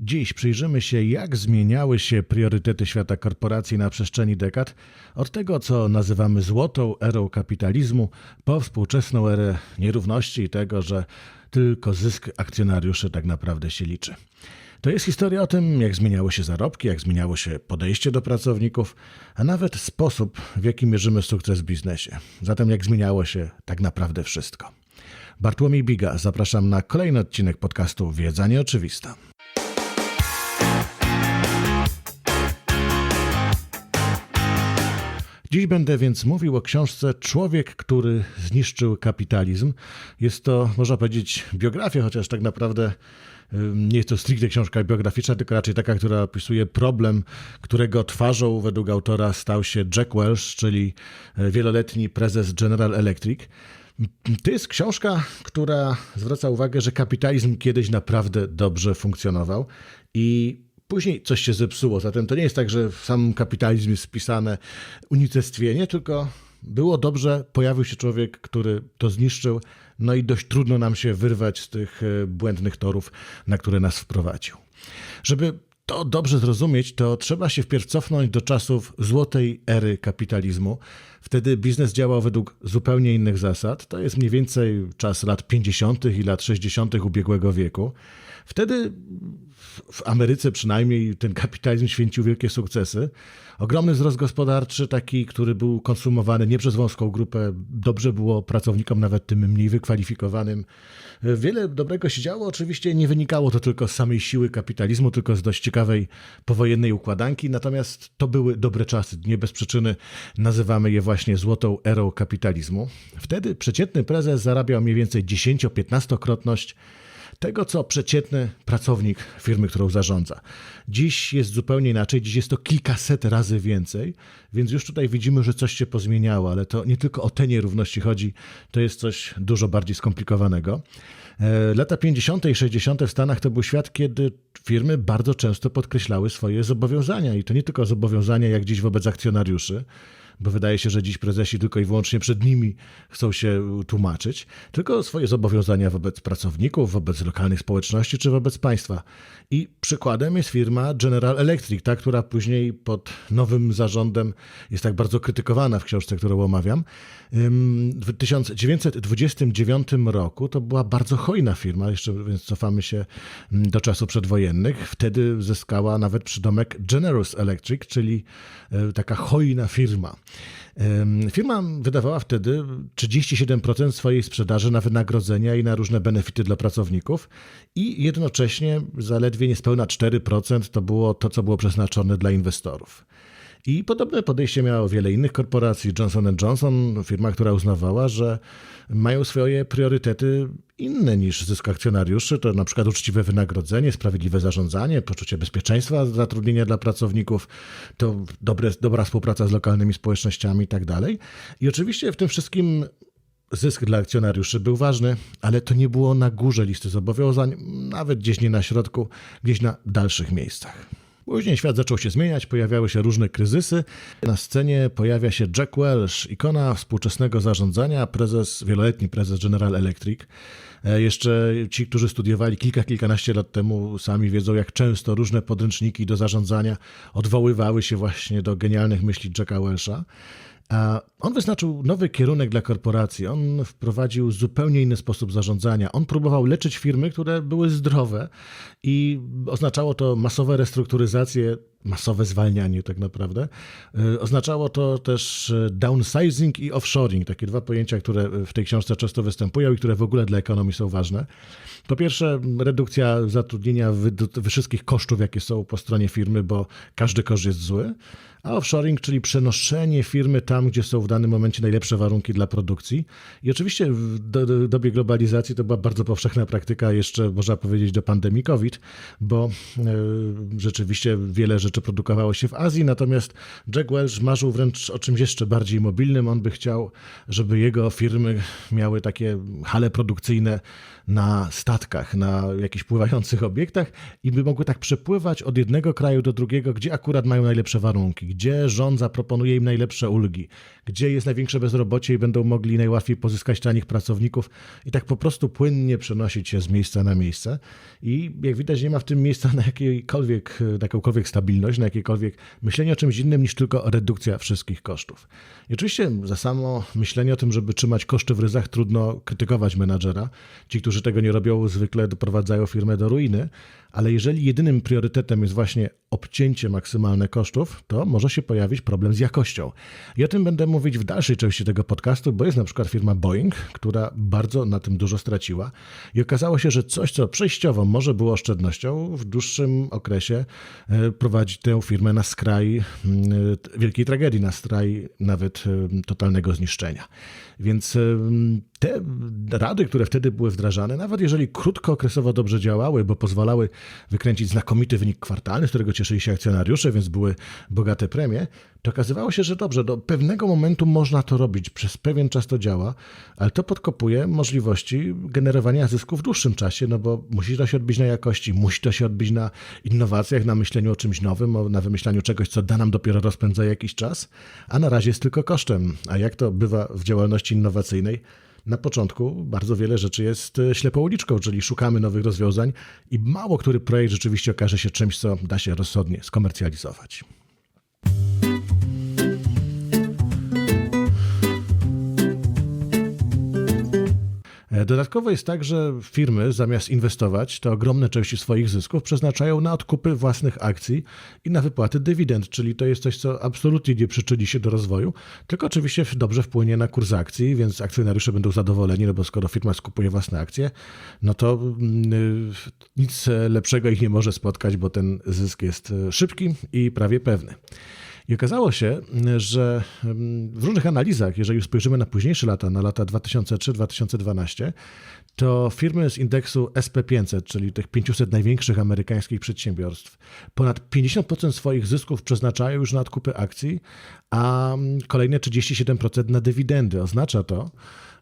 Dziś przyjrzymy się, jak zmieniały się priorytety świata korporacji na przestrzeni dekad, od tego, co nazywamy złotą erą kapitalizmu, po współczesną erę nierówności i tego, że tylko zysk akcjonariuszy tak naprawdę się liczy. To jest historia o tym, jak zmieniały się zarobki, jak zmieniało się podejście do pracowników, a nawet sposób, w jaki mierzymy sukces w biznesie. Zatem, jak zmieniało się tak naprawdę wszystko. Bartłomiej Biga, zapraszam na kolejny odcinek podcastu Wiedza Nieoczywista. Dziś będę więc mówił o książce Człowiek, który zniszczył kapitalizm. Jest to, można powiedzieć, biografia, chociaż tak naprawdę nie jest to stricte książka biograficzna, tylko raczej taka, która opisuje problem, którego twarzą według autora stał się Jack Welch, czyli e, wieloletni prezes General Electric. To jest książka, która zwraca uwagę, że kapitalizm kiedyś naprawdę dobrze funkcjonował i później coś się zepsuło. Zatem to nie jest tak, że w samym kapitalizm jest wpisane unicestwienie, tylko było dobrze, pojawił się człowiek, który to zniszczył, no i dość trudno nam się wyrwać z tych e, błędnych torów, na które nas wprowadził. Żeby to dobrze zrozumieć, to trzeba się wpierw cofnąć do czasów złotej ery kapitalizmu. Wtedy biznes działał według zupełnie innych zasad. To jest mniej więcej czas lat 50. i lat 60. ubiegłego wieku. Wtedy w Ameryce przynajmniej ten kapitalizm święcił wielkie sukcesy. Ogromny wzrost gospodarczy, taki, który był konsumowany nie przez wąską grupę, dobrze było pracownikom, nawet tym mniej wykwalifikowanym. Wiele dobrego się działo. Oczywiście nie wynikało to tylko z samej siły kapitalizmu, tylko z dość ciekawej powojennej układanki. Natomiast to były dobre czasy. Nie bez przyczyny nazywamy je właśnie złotą erą kapitalizmu. Wtedy przeciętny prezes zarabiał mniej więcej 10-15-krotność tego, co przeciętny pracownik firmy, którą zarządza. Dziś jest zupełnie inaczej, dziś jest to kilkaset razy więcej, więc już tutaj widzimy, że coś się pozmieniało, ale to nie tylko o te nierówności chodzi, to jest coś dużo bardziej skomplikowanego. E, lata 50. i 60. w Stanach to był świat, kiedy firmy bardzo często podkreślały swoje zobowiązania i to nie tylko zobowiązania jak dziś wobec akcjonariuszy, bo wydaje się, że dziś prezesi tylko i wyłącznie przed nimi chcą się tłumaczyć, tylko swoje zobowiązania wobec pracowników, wobec lokalnych społeczności czy wobec państwa. I przykładem jest firma General Electric, ta, która później pod nowym zarządem jest tak bardzo krytykowana w książce, którą omawiam. W 1929 roku to była bardzo hojna firma, jeszcze więc cofamy się do czasów przedwojennych. Wtedy zyskała nawet przydomek Generous Electric, czyli e, taka hojna firma. Firma wydawała wtedy 37% swojej sprzedaży na wynagrodzenia i na różne benefity dla pracowników i jednocześnie zaledwie niespełna 4% to było to, co było przeznaczone dla inwestorów. I podobne podejście miało wiele innych korporacji. Johnson Johnson, firma, która uznawała, że mają swoje priorytety inne niż zysk akcjonariuszy. To na przykład uczciwe wynagrodzenie, sprawiedliwe zarządzanie, poczucie bezpieczeństwa zatrudnienia dla pracowników, to dobre, dobra współpraca z lokalnymi społecznościami i tak dalej. I oczywiście w tym wszystkim zysk dla akcjonariuszy był ważny, ale to nie było na górze listy zobowiązań, nawet gdzieś nie na środku, gdzieś na dalszych miejscach. Później świat zaczął się zmieniać, pojawiały się różne kryzysy. Na scenie pojawia się Jack Welch, ikona współczesnego zarządzania, prezes, wieloletni prezes General Electric. E, jeszcze ci, którzy studiowali kilka, kilkanaście lat temu, sami wiedzą, jak często różne podręczniki do zarządzania odwoływały się właśnie do genialnych myśli Jacka Welcha. On wyznaczył nowy kierunek dla korporacji. On wprowadził zupełnie inny sposób zarządzania. On próbował leczyć firmy, które były zdrowe i oznaczało to masowe restrukturyzacje, masowe zwalnianie tak naprawdę. E, oznaczało to też e, downsizing i offshoring, takie dwa pojęcia, które w tej książce często występują i które w ogóle dla ekonomii są ważne. Po pierwsze, redukcja zatrudnienia wszystkich kosztów, jakie są po stronie firmy, bo każdy koszt jest zły. A offshoring, czyli przenoszenie firmy tam, gdzie są w danym momencie najlepsze warunki dla produkcji. I oczywiście w dobie globalizacji to była bardzo powszechna praktyka, jeszcze można powiedzieć do pandemii COVID, bo e, rzeczywiście wiele rzeczy produkowało się w Azji, natomiast Jack Welch marzył wręcz o czymś jeszcze bardziej mobilnym. On by chciał, żeby jego firmy miały takie hale produkcyjne na statkach, na jakichś pływających obiektach i by mogły tak przepływać od jednego kraju do drugiego, gdzie akurat mają najlepsze warunki, gdzie rząd zaproponuje im najlepsze ulgi, gdzie jest największe bezrobocie i będą mogli najłatwiej pozyskać tanich pracowników i tak po prostu płynnie przenosić się z miejsca na miejsce. I jak widać, nie ma w tym miejsca na jakiejkolwiek, na jakąkolwiek stabilność, na jakiekolwiek myślenie o czymś innym niż tylko redukcja wszystkich kosztów. I oczywiście za samo myślenie o tym, żeby trzymać koszty w ryzach, trudno krytykować menadżera. Ci, którzy tego nie robią, zwykle doprowadzają firmę do ruiny, ale jeżeli jedynym priorytetem jest właśnie obcięcie maksymalne kosztów, to może się pojawić problem z jakością. I o tym będę mówić w dalszej części tego podcastu, bo jest na przykład firma Boeing, która bardzo na tym dużo straciła i okazało się, że coś, co przejściowo może było oszczędnością, w dłuższym okresie e, prowadzi tę firmę na skraj mm, wielkiej tragedii, na skraj nawet totalnego zniszczenia. Więc te rady, które wtedy były wdrażane, nawet jeżeli krótkookresowo dobrze działały, bo pozwalały wykręcić znakomity wynik kwartalny, z którego cieszyli się akcjonariusze, więc były bogate premie, to okazywało się, że dobrze, do pewnego momentu można to robić, przez pewien czas to działa, ale to podkopuje możliwości generowania zysku w dłuższym czasie, no bo musi to się odbić na jakości, musi to się odbić na innowacjach, na myśleniu o czymś nowym, na wymyślaniu czegoś, co da nam dopiero rozpędza jakiś czas, a na razie jest tylko kosztem. A jak to bywa w działalności innowacyjnej, na początku bardzo wiele rzeczy jest e, ślepą uliczką, czyli szukamy nowych rozwiązań i mało który projekt rzeczywiście okaże się czymś, co da się rozsądnie skomercjalizować. Dodatkowo jest tak, że firmy zamiast inwestować, to ogromne części swoich zysków przeznaczają na odkupy własnych akcji i na wypłaty dywidend, czyli to jest coś, co absolutnie nie przyczyni się do rozwoju, tylko oczywiście dobrze wpłynie na kurs akcji, więc akcjonariusze będą zadowoleni, no bo skoro firma skupuje własne akcje, no to mm, nic lepszego ich nie może spotkać, bo ten zysk jest e, szybki i prawie pewny. I okazało się, że w różnych analizach, jeżeli spojrzymy na późniejsze lata, na lata 2003-2012, to firmy z indeksu SP500, czyli tych 500 największych amerykańskich przedsiębiorstw, ponad 50% swoich zysków przeznaczają już na odkupy akcji, a kolejne 37% na dywidendy. Oznacza to,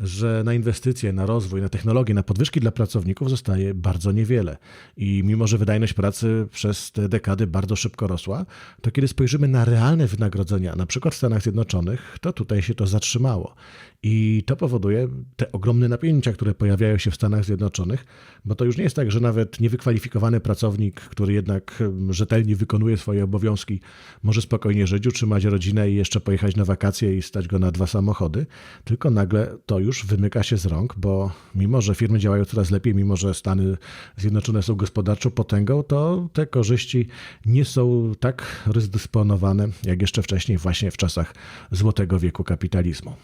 że na inwestycje, na rozwój, na technologię, na podwyżki dla pracowników zostaje bardzo niewiele. I mimo, że wydajność pracy przez te dekady bardzo szybko rosła, to kiedy spojrzymy na realne wynagrodzenia, na przykład w Stanach Zjednoczonych, to tutaj się to zatrzymało. I to powoduje te ogromne napięcia, które pojawiają się w Stanach Zjednoczonych, bo to już nie jest tak, że nawet niewykwalifikowany pracownik, który jednak rzetelnie wykonuje swoje obowiązki, może spokojnie żyć, utrzymać rodzinę i jeszcze pojechać na wakacje i stać go na dwa samochody, tylko nagle to już wymyka się z rąk, bo mimo, że firmy działają coraz lepiej, mimo, że Stany Zjednoczone są gospodarczą potęgą, to te korzyści nie są tak rozdysponowane jak jeszcze wcześniej, właśnie w czasach złotego wieku kapitalizmu.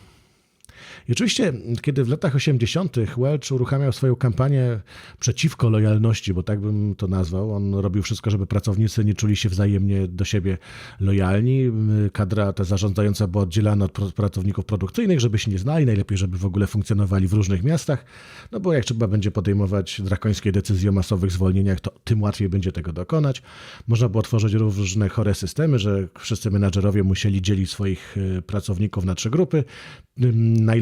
I oczywiście, kiedy w latach 80. Welch uruchamiał swoją kampanię przeciwko lojalności, bo tak bym to nazwał, on robił wszystko, żeby pracownicy nie czuli się wzajemnie do siebie lojalni. Kadra ta zarządzająca była oddzielana od pracowników produkcyjnych, żeby się nie znali, najlepiej, żeby w ogóle funkcjonowali w różnych miastach, no bo jak trzeba będzie podejmować drakońskie decyzje o masowych zwolnieniach, to tym łatwiej będzie tego dokonać. Można było tworzyć różne chore systemy, że wszyscy menadżerowie musieli dzielić swoich e, pracowników na trzy grupy.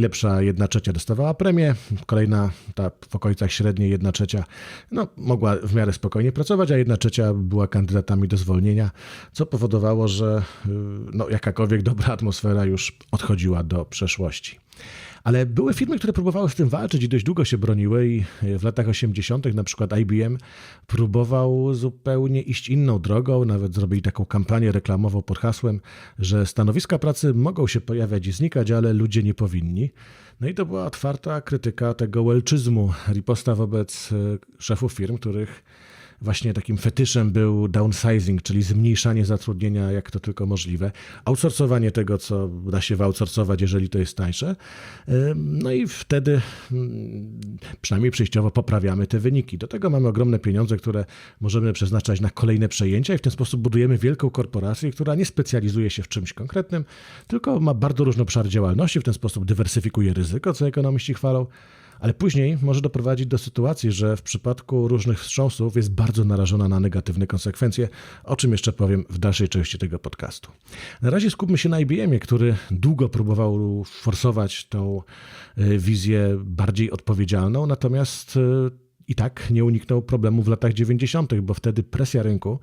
Najlepsza jedna trzecia dostawała premię, kolejna ta w okolicach średniej jedna trzecia no, mogła w miarę spokojnie pracować, a jedna trzecia była kandydatami do zwolnienia, co powodowało, że y, no, jakakolwiek dobra atmosfera już odchodziła do przeszłości. Ale były firmy, które próbowały z tym walczyć i dość długo się broniły i w latach 80. na przykład IBM próbował zupełnie iść inną drogą, nawet zrobili taką kampanię reklamową pod hasłem, że stanowiska pracy mogą się pojawiać i znikać, ale ludzie nie powinni. No i to była otwarta krytyka tego welczyzmu, riposta wobec e, szefów firm, których właśnie takim fetyszem był downsizing, czyli zmniejszanie zatrudnienia jak to tylko możliwe, outsourcowanie tego, co da się wyoutsourcować, jeżeli to jest tańsze. No i wtedy mm, przynajmniej przejściowo poprawiamy te wyniki. Do tego mamy ogromne pieniądze, które możemy przeznaczać na kolejne przejęcia i w ten sposób budujemy wielką korporację, która nie specjalizuje się w czymś konkretnym, tylko ma bardzo różny obszar działalności, w ten sposób dywersyfikuje ryzyko, co ekonomiści chwalą, ale później może doprowadzić do sytuacji, że w przypadku różnych wstrząsów jest bardzo narażona na negatywne konsekwencje, o czym jeszcze powiem w dalszej części tego podcastu. Na razie skupmy się na IBM-ie, który długo próbował forsować tą e, wizję bardziej odpowiedzialną, natomiast e, i tak nie uniknął problemu w latach 90., bo wtedy presja rynku,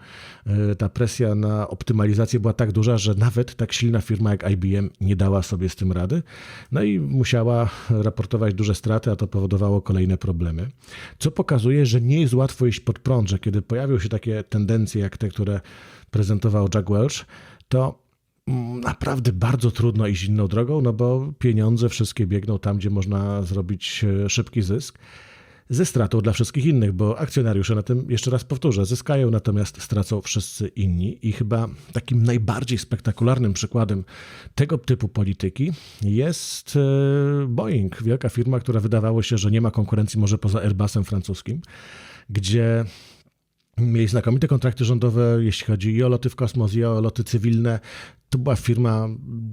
e, ta presja na optymalizację była tak duża, że nawet tak silna firma jak IBM nie dała sobie z tym rady. No i musiała raportować duże straty, a to powodowało kolejne problemy. Co pokazuje, że nie jest łatwo iść pod prąd, że kiedy pojawią się takie tendencje jak te, które prezentował Jack Welch, to mm, naprawdę bardzo trudno iść inną drogą, no bo pieniądze wszystkie biegną tam, gdzie można zrobić e, szybki zysk ze stratą dla wszystkich innych, bo akcjonariusze na tym, jeszcze raz powtórzę, zyskają, natomiast stracą wszyscy inni. I chyba takim najbardziej spektakularnym przykładem tego typu polityki jest e, Boeing, wielka firma, która wydawało się, że nie ma konkurencji może poza Airbusem francuskim, gdzie Mieli znakomite kontrakty rządowe, jeśli chodzi i o loty w kosmos, i o loty cywilne. To była firma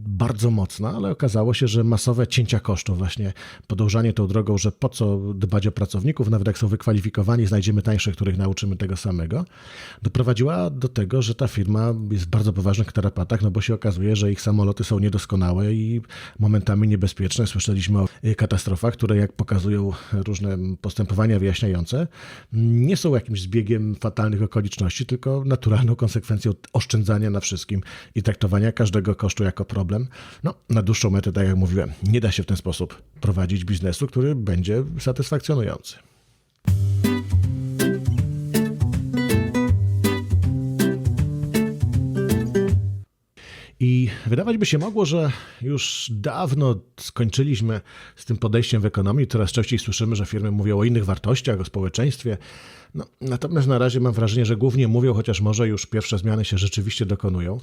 bardzo mocna, ale okazało się, że masowe cięcia kosztów, właśnie podążanie tą drogą, że po co dbać o pracowników, nawet jak są wykwalifikowani, znajdziemy tańszych, których nauczymy tego samego, doprowadziła do tego, że ta firma jest w bardzo poważnych tarapatach, no bo się okazuje, że ich samoloty są niedoskonałe i momentami niebezpieczne. Słyszeliśmy o katastrofach, które jak pokazują różne postępowania wyjaśniające, nie są jakimś zbiegiem fatalnych okoliczności, tylko naturalną konsekwencją oszczędzania na wszystkim i traktowania każdego kosztu jako problem. No, na dłuższą metę, tak jak mówiłem, nie da się w ten sposób prowadzić biznesu, który będzie satysfakcjonujący. I wydawać by się mogło, że już dawno skończyliśmy z tym podejściem w ekonomii. Coraz częściej słyszymy, że firmy mówią o innych wartościach, o społeczeństwie, no, natomiast na razie mam wrażenie, że głównie mówią, chociaż może już pierwsze zmiany się rzeczywiście dokonują.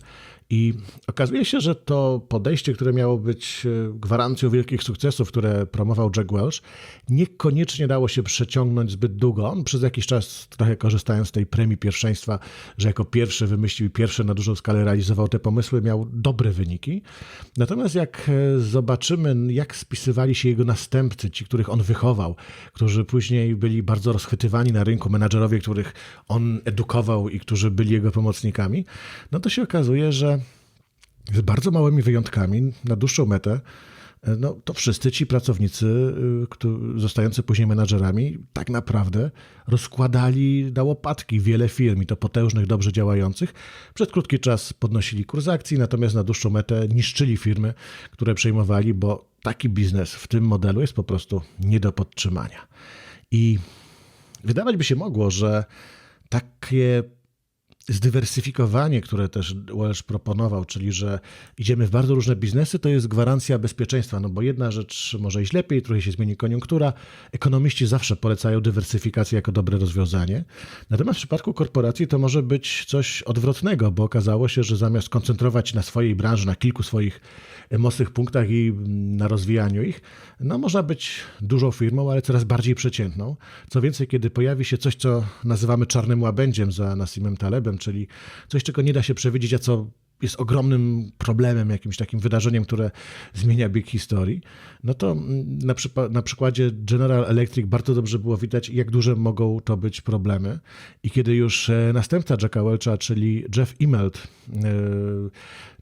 I okazuje się, że to podejście, które miało być e, gwarancją wielkich sukcesów, które promował Jack Welch, niekoniecznie dało się przeciągnąć zbyt długo. On przez jakiś czas, trochę korzystając z tej premii pierwszeństwa, że jako pierwszy wymyślił pierwszy na dużą skalę realizował te pomysły, miał dobre wyniki. Natomiast jak e, zobaczymy, jak spisywali się jego następcy, ci, których on wychował, którzy później byli bardzo rozchwytywani na rynku, menadżerowie, których on edukował i którzy byli jego pomocnikami, no to się okazuje, że z bardzo małymi wyjątkami na dłuższą metę no, to wszyscy ci pracownicy, e, którzy, zostający później menadżerami, tak naprawdę rozkładali na łopatki wiele firm i to potężnych, dobrze działających. Przez krótki czas podnosili kurs akcji, natomiast na dłuższą metę niszczyli firmy, które przejmowali, bo taki biznes w tym modelu jest po prostu nie do podtrzymania. I Wydawać by się mogło, że takie zdywersyfikowanie, które też Welsh proponował, czyli że idziemy w bardzo różne biznesy, to jest gwarancja bezpieczeństwa, no bo jedna rzecz może iść lepiej, trochę się zmieni koniunktura. Ekonomiści zawsze polecają dywersyfikację jako dobre rozwiązanie. Natomiast w przypadku korporacji to może być coś odwrotnego, bo okazało się, że zamiast koncentrować na swojej branży, na kilku swoich mocnych punktach i na rozwijaniu ich, no można być dużą firmą, ale coraz bardziej przeciętną. Co więcej, kiedy pojawi się coś, co nazywamy czarnym łabędziem za Nassimem Talebem, czyli coś, czego nie da się przewidzieć, a co jest ogromnym problemem, jakimś takim wydarzeniem, które zmienia bieg historii, no to na, przypa- na przykładzie General Electric bardzo dobrze było widać, jak duże mogą to być problemy. I kiedy już e, następca Jacka Welcha, czyli Jeff Immelt, e,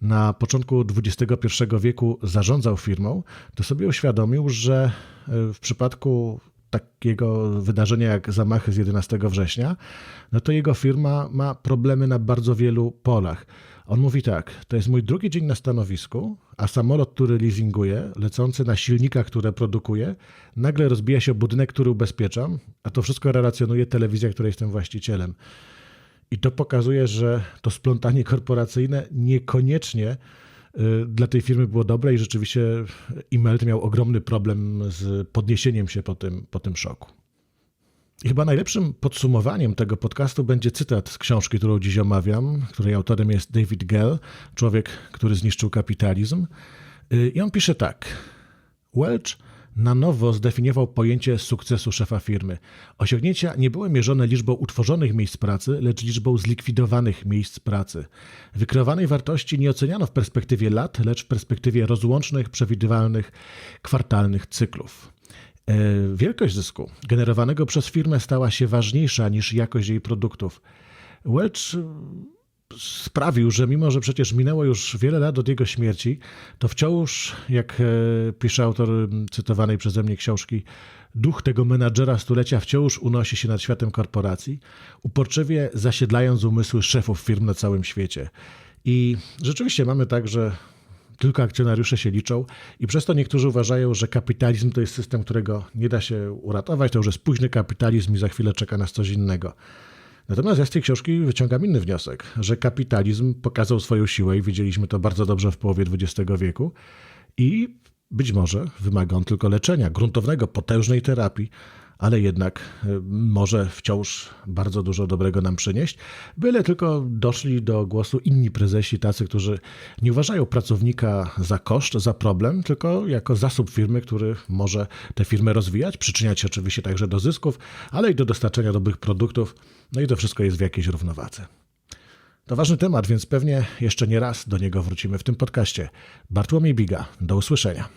na początku XXI wieku zarządzał firmą, to sobie uświadomił, że e, w przypadku takiego wydarzenia jak zamachy z 11 września, no to jego firma ma problemy na bardzo wielu polach. On mówi tak, to jest mój drugi dzień na stanowisku, a samolot, który leasinguję, lecący na silnikach, które produkuję, nagle rozbija się o budynek, który ubezpieczam, a to wszystko relacjonuje telewizja, której jestem właścicielem. I to pokazuje, że to splątanie korporacyjne niekoniecznie dla tej firmy było dobre i rzeczywiście Immelt miał ogromny problem z podniesieniem się po tym, po tym szoku. I chyba najlepszym podsumowaniem tego podcastu będzie cytat z książki, którą dziś omawiam, której autorem jest David Gell, człowiek, który zniszczył kapitalizm. Y, I on pisze tak. Welch na nowo zdefiniował pojęcie sukcesu szefa firmy. Osiągnięcia nie były mierzone liczbą utworzonych miejsc pracy, lecz liczbą zlikwidowanych miejsc pracy. Wykreowanej wartości nie oceniano w perspektywie lat, lecz w perspektywie rozłącznych, przewidywalnych, kwartalnych cyklów. E, Wielkość zysku generowanego przez firmę stała się ważniejsza niż jakość jej produktów. Welch sprawił, że mimo, że przecież minęło już wiele lat od jego śmierci, to wciąż, jak e, pisze autor cytowanej przeze mnie książki, duch tego menadżera stulecia wciąż unosi się nad światem korporacji, uporczywie zasiedlając umysły szefów firm na całym świecie. I rzeczywiście mamy tak, że tylko akcjonariusze się liczą i przez to niektórzy uważają, że kapitalizm to jest system, którego nie da się uratować, to już jest późny kapitalizm i za chwilę czeka nas coś innego. Natomiast ja z tej książki wyciągam inny wniosek, że kapitalizm pokazał swoją siłę i widzieliśmy to bardzo dobrze w połowie XX wieku. I być może wymaga on tylko leczenia, gruntownego, potężnej terapii, ale jednak y, może wciąż bardzo dużo dobrego nam przynieść, byle tylko doszli do głosu inni prezesi, tacy, którzy nie uważają pracownika za koszt, za problem, tylko jako zasób firmy, który może tę firmę rozwijać, przyczyniać się oczywiście także do zysków, ale i do dostarczenia dobrych produktów, no i to wszystko jest w jakiejś równowadze. To ważny temat, więc pewnie jeszcze nie raz do niego wrócimy w tym podcaście. Bartłomiej Biga, do usłyszenia.